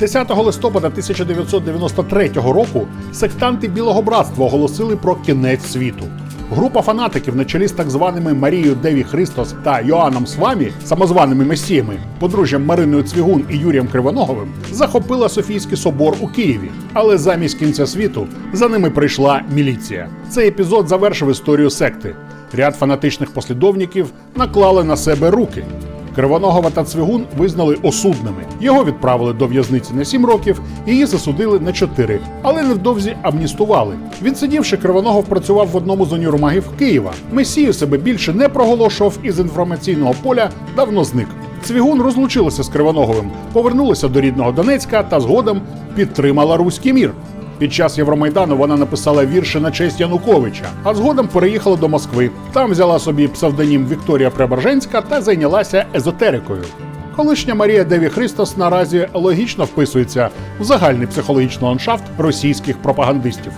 10 листопада 1993 року сектанти Білого братства оголосили про кінець світу. Група фанатиків на чолі з так званими Марією Деві Христос та Йоанном Свамі, самозваними месіями, подружжям Мариною Цвігун і Юрієм Кривоноговим, захопила Софійський собор у Києві. Але замість кінця світу за ними прийшла міліція. Цей епізод завершив історію секти. Ряд фанатичних послідовників наклали на себе руки. Кривоногова та Цвігун визнали осудними. Його відправили до в'язниці на 7 років, її засудили на 4, але невдовзі амністували. Відсидівши, Кривоногов працював в одному з універмагів Києва. Месію себе більше не проголошував і з інформаційного поля давно зник. Цвігун розлучилася з Кривоноговим, повернулася до рідного Донецька та згодом підтримала руський мір. Під час Євромайдану вона написала вірші на честь Януковича, а згодом переїхала до Москви. Там взяла собі псевдонім Вікторія Преображенська та зайнялася езотерикою. Колишня Марія Деві Христос наразі логічно вписується в загальний психологічний ландшафт російських пропагандистів.